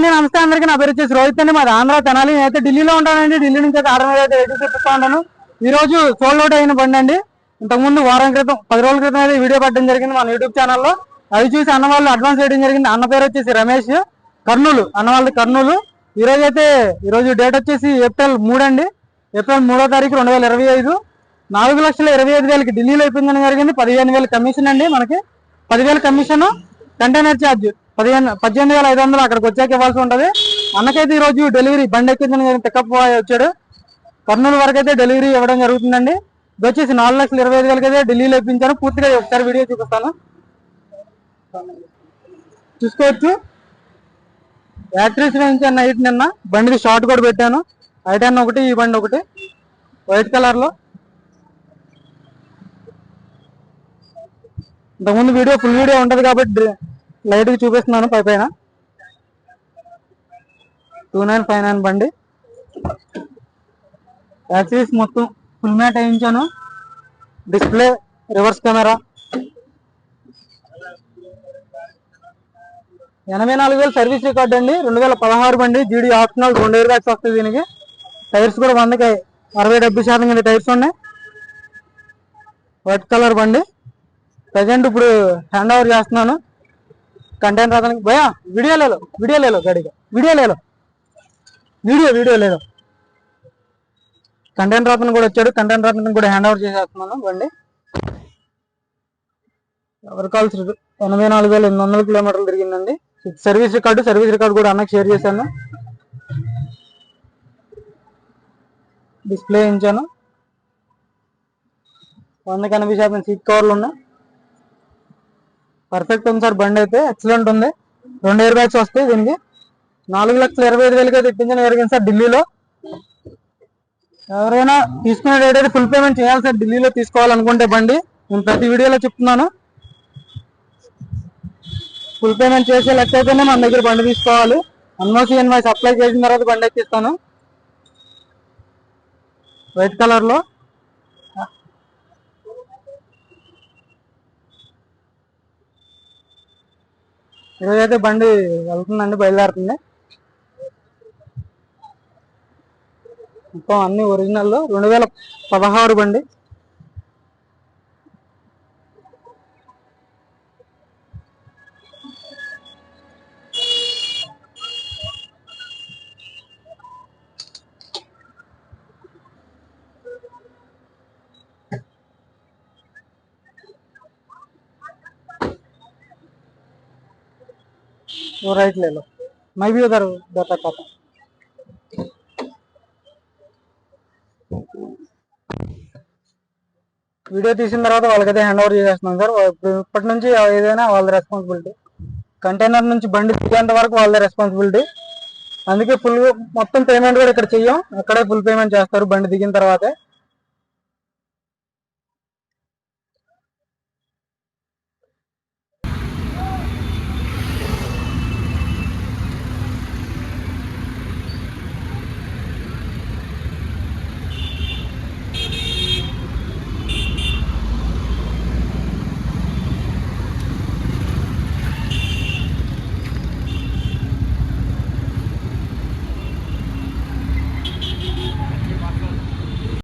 అండి నమస్తే అందరికీ నా పేరు వచ్చేసి రోహిత్ అండి. మాది ఆంధ్ర తెనాలి. నేనైతే అయితే ఢిల్లీలో ఉంటానండి. ఢిల్లీ నుంచి అయితే ఆర్డర్ మీద అయితే రెడీ చూపిస్తా ఉంటాను. ఈ రోజు సోల్డ్ అవుట్ అయిన బండి అండి. ఇంతకుముందు వారం క్రితం పది రోజుల క్రితం అయితే వీడియో పెట్టడం జరిగింది మన యూట్యూబ్ ఛానల్లో. అది చూసి అన్న వాళ్ళు అడ్వాన్స్ చేయడం జరిగింది. అన్న పేరు వచ్చేసి రమేష్ కర్నూలు. అన్న వాళ్ళది కర్నూలు. ఈ రోజు అయితే ఈ రోజు డేట్ వచ్చేసి ఏప్రిల్ మూడు అండి. ఏప్రిల్ మూడో తారీఖు రెండు వేల ఇరవై ఐదు. నాలుగు లక్షల ఇరవై ఐదు వేలకి ఢిల్లీలో అయిపోయిందని జరిగింది. పదిహేను వేలు కమిషన్ అండి మనకి. పదివేల కమిషన్ కంటైనర్ ఛార్జ్. పదిహేను పద్దెనిమిది వేల ఐదు వందలు అక్కడికి వచ్చాక ఇవ్వాల్సి ఉంటుంది. అన్నకైతే ఈ రోజు డెలివరీ బండి ఎక్కించడం పికప్ వచ్చాడు. కర్నూలు వరకు అయితే డెలివరీ ఇవ్వడం జరుగుతుందండి. ఇది వచ్చేసి నాలుగు లక్షల ఇరవై ఐదు వేలకి అయితే ఢిల్లీలో ఇప్పించాను. పూర్తిగా ఒకసారి వీడియో చూపిస్తాను. చూసుకోవచ్చు. యాక్ట్రీస్ నుంచి నైట్ నిన్న. బండికి షార్ట్ కూడా పెట్టాను. ఐటన్ ఒకటి ఈ బండి ఒకటి. వైట్ కలర్లో. ఇంతకుముందు వీడియో ఫుల్ వీడియో ఉంటుంది కాబట్టి లైట్గా చూపిస్తున్నాను పై పైన. టూ నైన్ ఫైవ్ నైన్ బండి. యాక్సిస్ మొత్తం ఫుల్ మ్యాట్ వేయించాను. Display reverse camera. ఎనభై నాలుగు వేలు సర్వీస్ రికార్డ్ అండి. రెండు వేల పదహారు బండి. జీడీ ఆప్షనల్ రెండు ఎయిర్ బ్యాగ్స్ వస్తాయి దీనికి. టైర్స్ కూడా వందకి. అరవై డెబ్బై శాతం కింద టైర్స్ ఉన్నాయి. వైట్ కలర్ బండి. ప్రజెంట్ ఇప్పుడు హ్యాండ్ ఓవర్ చేస్తున్నాను. కంటైనర్ అతనికి భయా? వీడియో లేదు. వీడియో లేదు గడిగా. వీడియో లేదు. వీడియో వీడియో లేదు. కంటైనర్ అతను కూడా వచ్చాడు. కంటైనర్ అతను కూడా హ్యాండ్ ఓవర్ చేసేస్తున్నాను. బండి ఎవరు కాల్స్ ఎనభై నాలుగు వేల ఎనిమిది వందల కిలోమీటర్లు తిరిగిందండి. సర్వీస్ రికార్డు సర్వీస్ రికార్డు కూడా అన్నకు షేర్ చేశాను. డిస్ప్లే ఇచ్చాను వంద ఎనభై శాతం సీట్ కవర్లు ఉన్నాయి. పర్ఫెక్ట్ ఉంది సార్ బండి అయితే. ఎక్సలెంట్ ఉంది. రెండు ఇయర్ బ్యాగ్స్ వస్తాయి దీనికి. నాలుగు లక్షల ఇరవై ఐదు వేలకి అయితే ఇప్పించడం జరిగింది సార్ ఢిల్లీలో. ఎవరైనా తీసుకునే రేట్ అయితే ఫుల్ పేమెంట్ చేయాలి సార్. ఢిల్లీలో తీసుకోవాలనుకుంటే బండి. నేను ప్రతి వీడియోలో చెప్తున్నాను. ఫుల్ పేమెంట్ చేసే లెక్క అయితేనే మన దగ్గర బండి తీసుకోవాలి. అన్మోసి ఎన్వైస్ అప్లై చేసిన తర్వాత బండి ఎక్కిస్తాను వైట్ కలర్లో ఈరోజైతే అయితే బండి వెళ్తుందండి బయలుదేరుతుంది. మొత్తం అన్ని ఒరిజినల్ రెండు వేల పదహారు బండి. वो राइट ले लो मैं भी उधर बताता था వీడియో తీసిన తర్వాత వాళ్ళకైతే హ్యాండ్ ఓవర్ చేసేస్తున్నాం సార్ ఇప్పుడు ఇప్పటి నుంచి ఏదైనా వాళ్ళ రెస్పాన్సిబిలిటీ కంటైనర్ నుంచి బండి దిగేంత వరకు వాళ్ళ రెస్పాన్సిబిలిటీ అందుకే ఫుల్ మొత్తం పేమెంట్ కూడా ఇక్కడ చెయ్యం అక్కడే ఫుల్ పేమెంట్ చేస్తారు బండి దిగిన తర్వాతే